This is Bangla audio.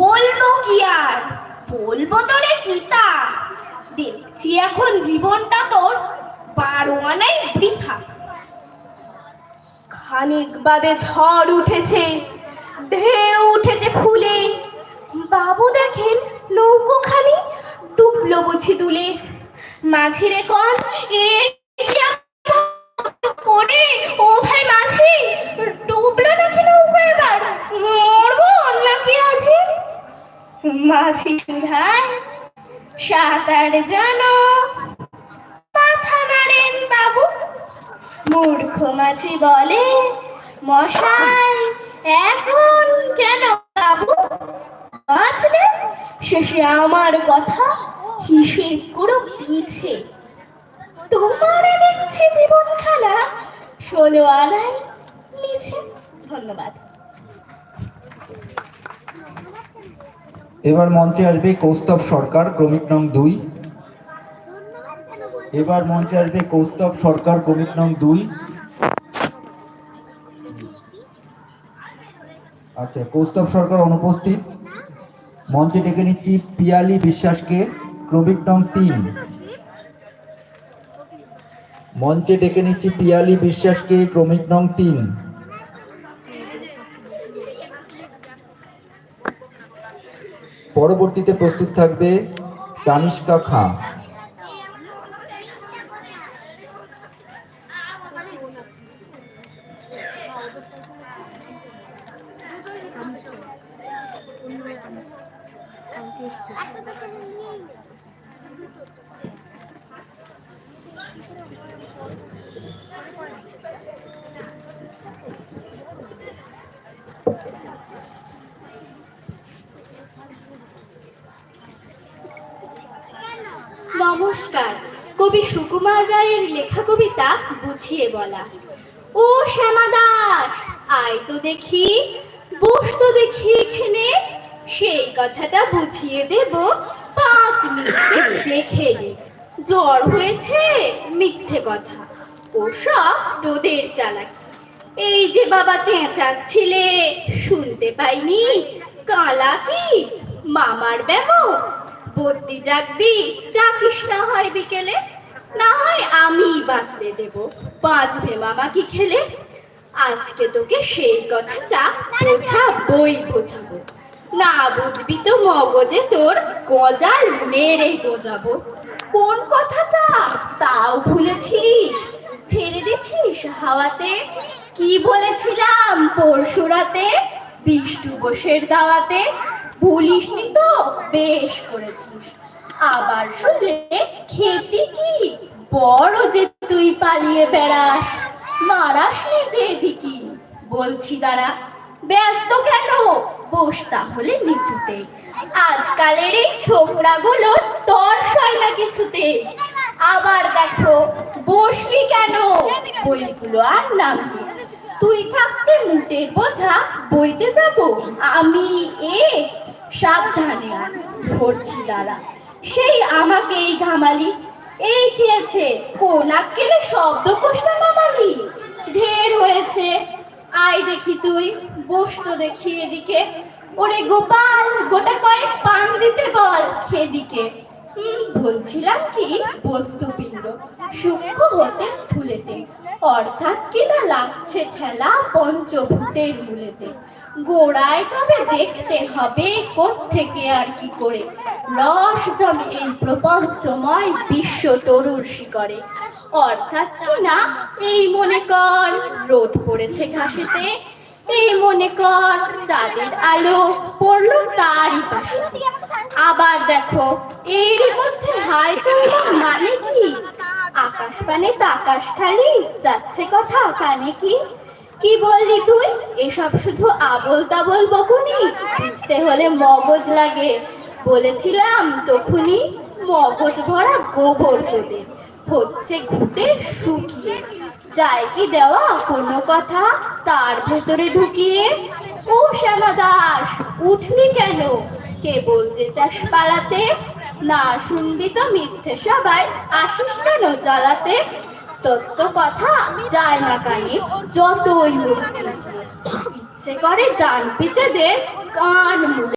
বলব কি আর? বলব তোরে কিতা দেখছি এখন জীবনটা তোর বারো আনাই বৃথা। খানিক বাদে ঝড় উঠেছে, ঢেউ উঠেছে ফুলে। বাবু দেখেন নৌকো খালি ডুবলো বুঝি তুলে মাঝিরে কন, এ মাঝি সুধায় সাঁতার জানো। মাথা নাড়েন বাবু। মূর্খ মাছি বলে, মশাই, এখন কেন বাবু? বাঁচলে শেষে আমার কথা হিসেব করো পিছে তোমারে দেখছি জীবন খেলা। ষোলো আনাই নিচে। ধন্যবাদ। এবার মঞ্চে আসবে কৌস্তব সরকার, ক্রমিক নং দুই। এবার মঞ্চে আসবে কৌস্তব সরকার, ক্রমিক নং দুই। আচ্ছা কৌস্তব সরকার অনুপস্থিত। মঞ্চে ডেকে নিচ্ছি পিয়ালি বিশ্বাসকে, ক্রমিক নং তিন। মঞ্চে ডেকে নিচ্ছি পিয়ালি বিশ্বাসকে, ক্রমিক নং তিন। পরবর্তীতে প্রস্তুত থাকবে তানিষ্কা খা। নমস্কার। কবি সুকুমার রায়ের লেখা কবিতা বুঝিয়ে বলা। ও শ্যামা দাস, আয় তো দেখি, বস তো দেখি এখানে। সেই কথাটা বুঝিয়ে দেব, পাঁচ মিনিটে দেখে নে। জ্বর হয়েছে, মিথ্যে কথা। ওসব তোদের চালাকি। এই যে বাবা চেঁচাচ্ছিলে, শুনতে পাইনি। কালা কি? মামার ব্যামো বদ্যি ডাকবি ডাকিস না হয় বিকেলে। না হয় আমি বাতলে দেব। বাঁচবে মামা কি খেলে? আজকে তোকে সেই কথাটা বোঝাবই বোঝাবো। না বুঝবি তো মগজে তোর গজাল মেরে গোজাবো। কোন কথাটা? তাও ভুলেছিস? ছেড়ে দিচ্ছিস হাওয়াতে? কি বলেছিলাম পরশু রাতে বিষ্টু বোসের দাওয়াতে? ভুলিসনি তো? বেশ করেছিস। আবার শুনলে খেতি কি? বড় যে তুই পালিয়ে বেড়াস, মারাস নি যে এদিকি। বলছি দাঁড়া, ব্যস্ত কেন? বস তাহলে নিচুতে। আজকালের এই ছোকরাগুলো তর সয় না কিছুতে। আবার দেখো, বসলি কেন? বইগুলো আর নামিয়ে তুই থাকতে মুটের বোঝা বইতে যাব? আমি এ সাবধানে ধরছি দাঁড়া সেই আমাকে এই ঘামালি, এই খেয়েছে, কোন আক্কেলে শব্দ কোষটা মামালি। ঢের হয়েছে। আয় দেখি তুই, বস তো দেখি এদিকে। ওরে গোপাল, গোটা কয়েক পান দিতে বল সেদিকে। বলছিলাম কি, বস্তুপিণ্ড সূক্ষ্ম হতে স্থূলেতে, অর্থাৎ কিনা লাগছে ঠেলা পঞ্চভূতের মূলেতে? গোড়ায় তবে দেখতে হবে থেকে আর কি করে। রস জমে এই প্রপঞ্চময় বিশ্ব তরুর শিকরে অর্থাৎ কিনা এই মনে কর, রোদ পড়েছে ঘাসেতে এই মনে কর, চাঁদের আলো পড়ল তারই পাশে। আবার দেখো এরই মধ্যে হাই তুললাম মানে কি? আকাশ পানে আকাশ খালি, যাচ্ছে কথা কানে কি? কি বললি তুই? এসব শুধু আবল তাবল বকুনি বুঝতে হলে মগজ লাগে। বলেছিলাম তখনই মগজ ভরা গোবর তোদের হচ্ছে ঘুটে শুকিয়ে। যায় কি দেওয়া কোনো কথা? তার ভেতরে ঢুকিয়ে, ও শ্যামা দাস, উঠলি কেন? কে বলছে চাষ পালাতে। না শুনবি তো মিথ্যে সবাই, আসিস কেন জ্বালাতে? তত্ত্ব কথা যায় না কানে, যতই মুখ ইচ্ছে করে ডান পিঠেদের কান মুড়ে